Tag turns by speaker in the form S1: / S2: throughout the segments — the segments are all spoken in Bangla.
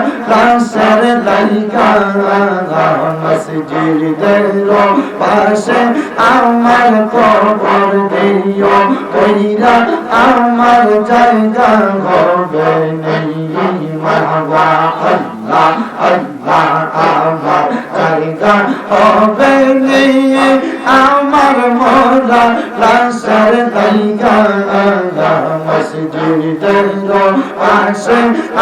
S1: মোরা রাসের লাইগা মসজিদের পাশে আমার কবর দিও, কইরা আমার জায়গা হবে নেই মারবা আল্লাহ আল্লাহ, আমার জায়গা হবে নেই। আমার আমার মোলা লাসার দাইগা মসজিদের পাশে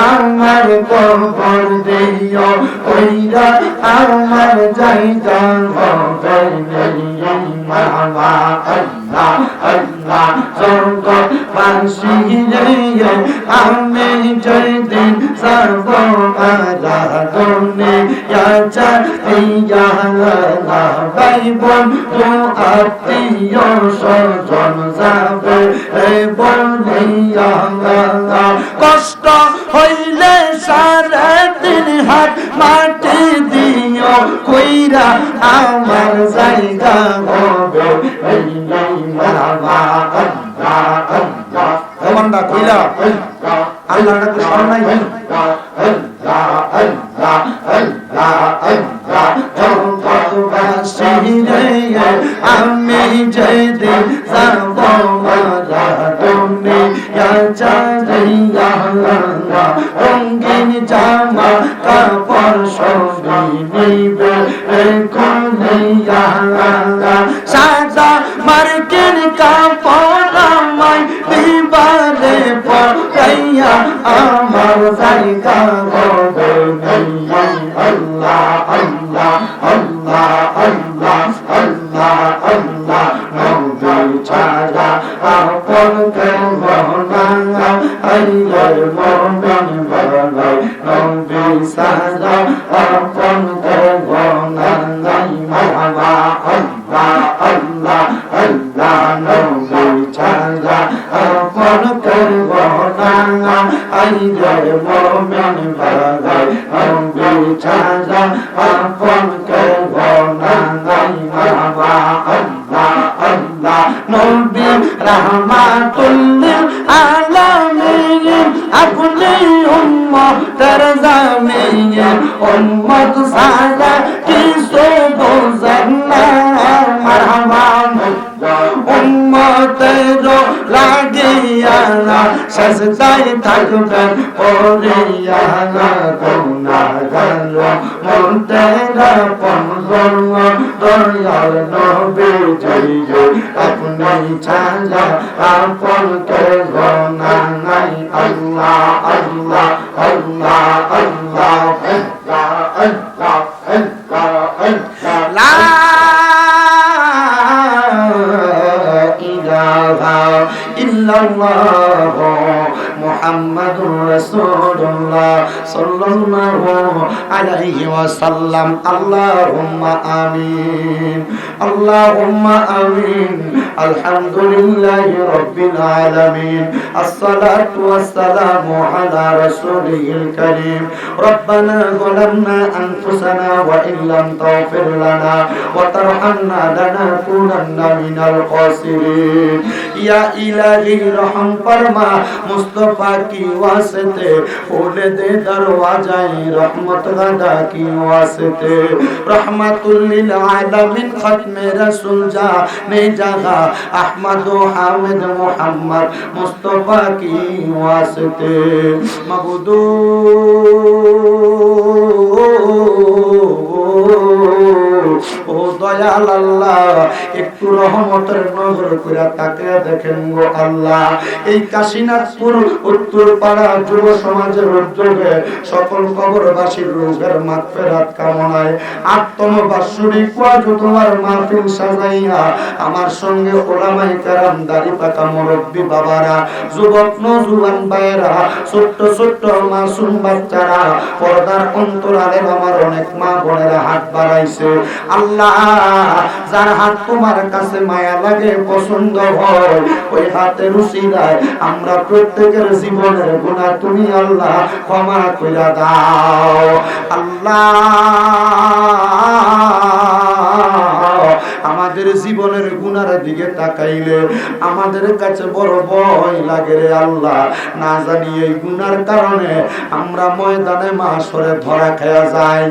S1: আমার কবর দিও ওইরা আমার জায়গা হবে মামা, আল্লাহ আল্লাহ স্বর্গ পাশিয়ে আমি জয়দিন সর্ব মালা তুমি ইয়া চাইয়া লা বাইবন আত্মীয় স্বজন যাবে বলিয়া কষ্ট হইলে সারা দিন হাত মাটি দিও, কইরা আমার জায়গা হবে। এই মারবা আল্লাহ আল্লাহ এমনটা কইলা আল্লাহ ডাকে স্মরণ নাই আমি যেদিন আল্লাহ মঙ্গল ছাড়া আপন কেন মহনা আল্লাহ মঙ্গল বলাই মঙ্গল ছাড়া আপন কেন মহনা মহাবা আল্লাহ আল্লাহ আল্লাহ মঙ্গল ছাড়া আপন কেন মহনা আল্লাহ মঙ্গল বলাই মঙ্গল ছাড়া আপন রহমাতুল্লিল আলামিন আপনি উম্মতের জামিন উম্মত সারা সজদায় থাকবেন ওরিয়া গুনা গাল মন্তেরা পনগর দয়াল নবী জয় আপনি ছাড়া আপন কে গনা নাই আল্লাহ আল্লাহ আল্লাহ আল্লাহ আল্লাহ আল্লাহ আল্লাহ আল্লাহ লা ইলাহা ইল্লাল্লাহ। মুহাম্মাদুর রাসূলুল্লাহ সাল্লাল্লাহু আলাইহি ওয়াসাল্লাম। আল্লাহুম্মা আমিন। আল্লাহুম্মা আমিন। আলহামদুলিল্লাহি রাব্বিল আলামিন। আসসালাতু ওয়াসসালামু আলা রাসূলিল কারীম। ربنا ظلمنا أنفسنا وإن لم تغفر لنا وترحمنا لنكونن من الخاسرين ইয়া ইলাহি রহম, ফরমা, মুস্তফা मुस्तफा की वास्ते खोल दे दरवाजाए रहमत गदा की वास्ते रहमतुल लिल आलमीन खत्म रसूल जा ने जगा अहमद हामिद मोहम्मद मुस्तफा की वास्ते मबूदू ও দয়াল আল্লাহ, একটু রহমতের নজর করে তাকে দেখেন গো আল্লাহ। এই কাশীনাথপুর যুব সমাজের উদ্যোগে সকল কবরবাসীর রোগের কামনায় তোমার মাহফিল সাজাইয়া আমার সঙ্গে ওলামাই কারাম, দাড়ি পাকা মুরব্বী বাবারা, যুবক, নজুয়ান ভাইয়েরা, ছোট্ট ছোট্ট মাসুম বাচ্চারা, পর্দার অন্তরালের আমার অনেক মা বোনেরা যারা হাত বাড়াইছো। আল্লাহ, যার হাত তোমার কাছে মায়া লাগে, পছন্দ হয়, ওই হাতের উসিলায় আমরা প্রত্যেকের জীবনের গুণা তুমি আল্লাহ ক্ষমা করে দাও। আল্লাহ আমাদের জীবনের গুনার দিকে তাকাইলে আমাদের কাছে বড় ভয় লাগে রে আল্লাহ। না জানি এই গুনার কারণে আমরা ময়দানে মাসরে ধরা খেয়া যাই।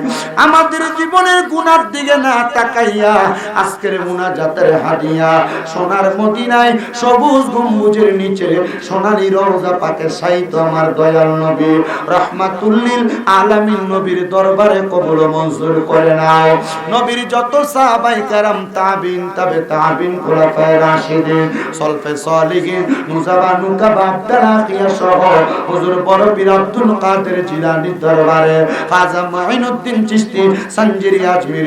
S1: আমাদের জীবনের গুনার দিকে না তাকাইয়া আজকের গুনা জাতের হাদিয়া, সোনার মদিনায় সবুজ গম্বুজের নিচে সোনালি রওজা পাকে সাইত আমার দয়াল নবী, রহমাতুল্লিল আলামিন নবীর দরবারে কবুল মঞ্জুর করে নাও নবীর যত সাহাবাই কারাম, তাবিন, তবে তাবিন, খোলাফায়ে রাশিদিন, সলফে সলিহিন, মুজাবা নুকাবা আব্দালাকিয়া সহ হুজুর বড় পীর আব্দুল কাদের জিলানী দরবারে খাজা মাইনুদ্দিন চিশতি সঞ্জিরি আজমিরি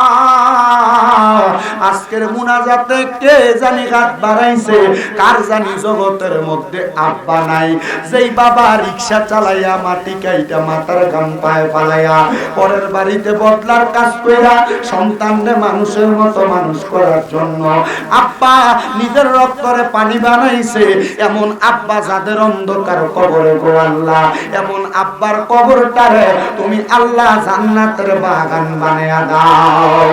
S1: আজকের মুনাজাতে কে জানি হাত বাড়াইছে? কার জানি জগতের মধ্যে আব্বা নাই। যেই বাবা রিক্সা চালাইয়া মাটি কাইটা মাথার গাম পায়ে পালাইয়া পরের বাড়িতে বদলার কাজ কইরা সন্তানরে মানুষের মতো মানুষ করার জন্য আব্বা নিজের রক্তরে পানি বানাইছে। এমন আব্বা যাদের অন্ধকার কবরে গো আল্লাহ, এমন আব্বার কবরটারে তুমি আল্লাহ জান্নাতের বাগান বানায়া দাও।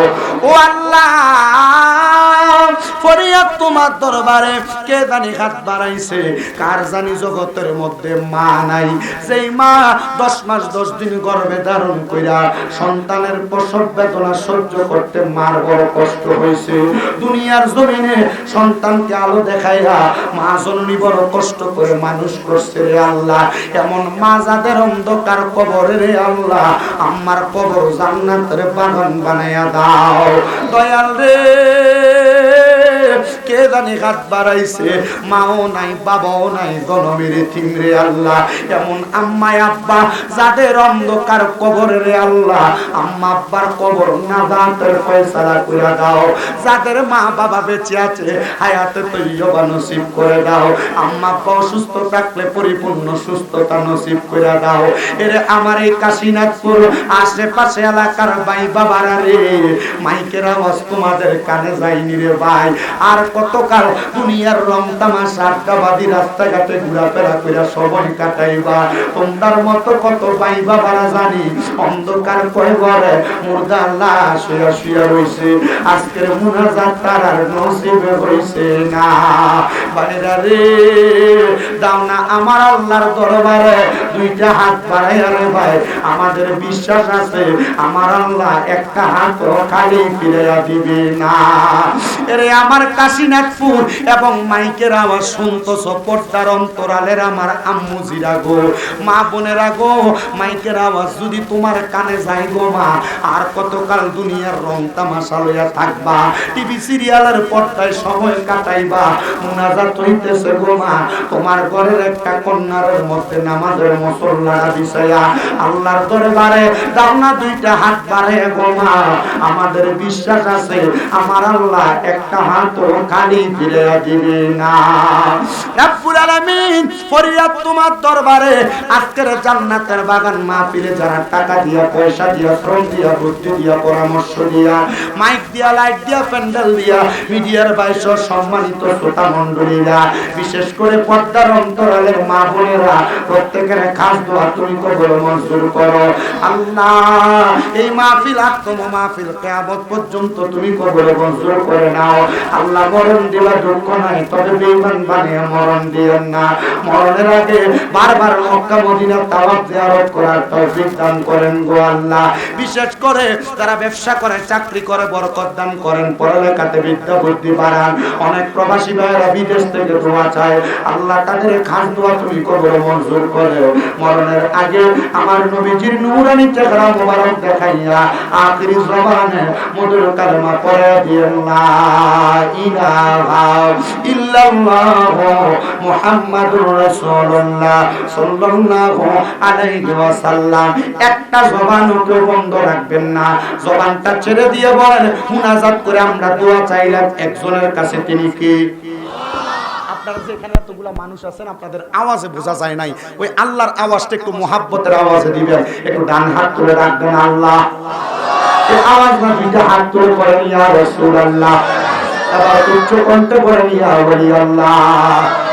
S1: ও আল্লাহ Ah! ফরিয়াদ তোমার দরবারে, কে জানি হাত বাড়াইছে, কার জানি জগতের মধ্যে মা নাই। সেই মা দশ মাস, দশ দিন গর্ভে ধারণ কইরা সন্তানের প্রসব বেদনা সহ্য করতে মার বড় কষ্ট হয়েছে দুনিয়ার জমিনে সন্তানকে আলো দেখাইয়া মা জননী বড় কষ্ট করে মানুষ করছে রে আল্লাহ। এমন মা যাদের অন্ধকার কবরে রে আল্লাহ, আমার কবর জান্নাতের বাগান বানাইয়া দাও। দয়াল রে। কে জানি হাত বাড়াইছে? মাও নাই, বাবাও নাই গনমের থিমরে আল্লাহ। এমন আম্মাই আব্বা, যাদের অন্ধকার কবর রে আল্লাহ। আম্মা আব্বার কবর না দাঁতের ফয়সালা করে দাও। যাদের মা বাবা বেঁচে আছে, হায়াতে তৈয়বা নসিব করে দাও। আম্মা আব্বা অসুস্থ থাকলে পরিপূর্ণ সুস্থতা নসিব করে দাও। এরে আমার এই কাশীনাথপুর আশেপাশে এলাকার ভাই বাবারা রে, মাইকের আওয়াজ তোমাদের কানে যায়নি রে ভাই। আর কতকাল দুনিয়ার রং তামাশা আড্ডাবাদি রাস্তাঘাটে ঘোরাফেরা করে সময় কাটাইবা। তোমরার মতো কত ভাই বাবারা জানি। অন্ধকার কয়ে ঘরে মুর্দা লাশ শুয়া শুয়া রইছে। আজকের মুনাজাত তার আর নসিবে হইছে না। বাইরা রে দাও না, আমার আল্লাহর দরবারে দুইটা হাত বাড়াইয়া রে ভাই, আমাদের বিশ্বাস আছে, আমার আল্লাহ একটা হাত খালি ফিরাইয়া দিবে না। এরে আমার কাশীনাথপুর এবং মাইকের আওয়াজ শুনতেছ, পর্দার অন্তরালের আমার আম্মু জিরা গো। মা বোনেরা গো, মাইকের আওয়াজ যদি তোমার কানে যায় গো মা, আর কতকাল দুনিয়ার রং তামাশা লইয়া থাকবা, টিভি সিরিয়ালের পর্দায় সময় কাটাইবা, মুনাজাত হইতেছে গো মা, তোমার ঘরের একটা কন্যার মধ্যে নামাজের বিষয়া, আল্লাহর দরবারে দুইটা হাত বাড়ে আমাদের বিশ্বাস আছে, আমার আল্লাহ একটা হাত খালি ফিরে দিবে না। তোমার দরবারে আজকের জান্নাতের বাগান যারা টাকা দিয়া, পয়সা দিয়া, শ্রম দিয়া দিয়া, পরামর্শ দিয়া, মাইক দিয়া, লাইট দিয়া, প্যান্ডেল দিয়া, মিডিয়ার বাইশ সম্মানিত শ্রোতা বিশেষ করে পর্দার অন্তরালের মা বোনেরা প্রত্যেকের খাস দোয়া তুমি কবল মঞ্জুর করো। আল্লাহ, এই মাহফিল আত্ম মাহফিল কেয়ামত পর্যন্ত তুমি কবল মঞ্জুর করে নাও। আল্লাহ, মরণ দুঃখ নাই, তবে বানিয়ে মরণ দিয়েন না। মরণের আগে বারবার মক্কা মদিনা জিয়ারত করার তৌফিক দান করেন গো আল্লাহ। বিশেষ করে যারা ব্যবসা করে, চাকরি করে, বরকত দান করেন, পড়ালেখাতে বিদ্যা বুদ্ধি বাড়ান, অনেক প্রবাসী ভাইয়েরা বিদেশ থেকে দোয়া চায়। আল্লাহ, তাদের দোয়া তুমি কবর মঞ্জুর করো। মরণের আগে আমার নবীজির নূরানি চেহারা মোবারক দেখাইয়া জবানে মধুর কালমা পড়ে দিয়েন না ইলাহা ইল্লাল্লাহ মুহাম্মাদুর রাসূলুল্লাহ সাল্লাল্লাহু আলাইহি ওয়াসাল্লাম। একটা জবানও কেউ বন্ধ রাখবেন না। জবানটা ছেড়ে দিয়ে বলেন, মুনাজাত করে আমরা দোয়া চাইলাম, একজনের কাছে তিনি কি? আপনারা যে এখানে এতগুলা মানুষ আছেন, আপনাদের আওয়াজে বোঝা যায় নাই। ওই আল্লাহর আওয়াজটা একটু মোহাব্বতের আওয়াজে দিবেন। একটু ডান হাত তুলে রাখবেন আল্লাহ। আওয়াজ না দুইটা হাত তুলে করেন ইয়া রসুল আল্লাহ আবার উচ্চ কণ্ঠে করেন ইয়া আল্লাহ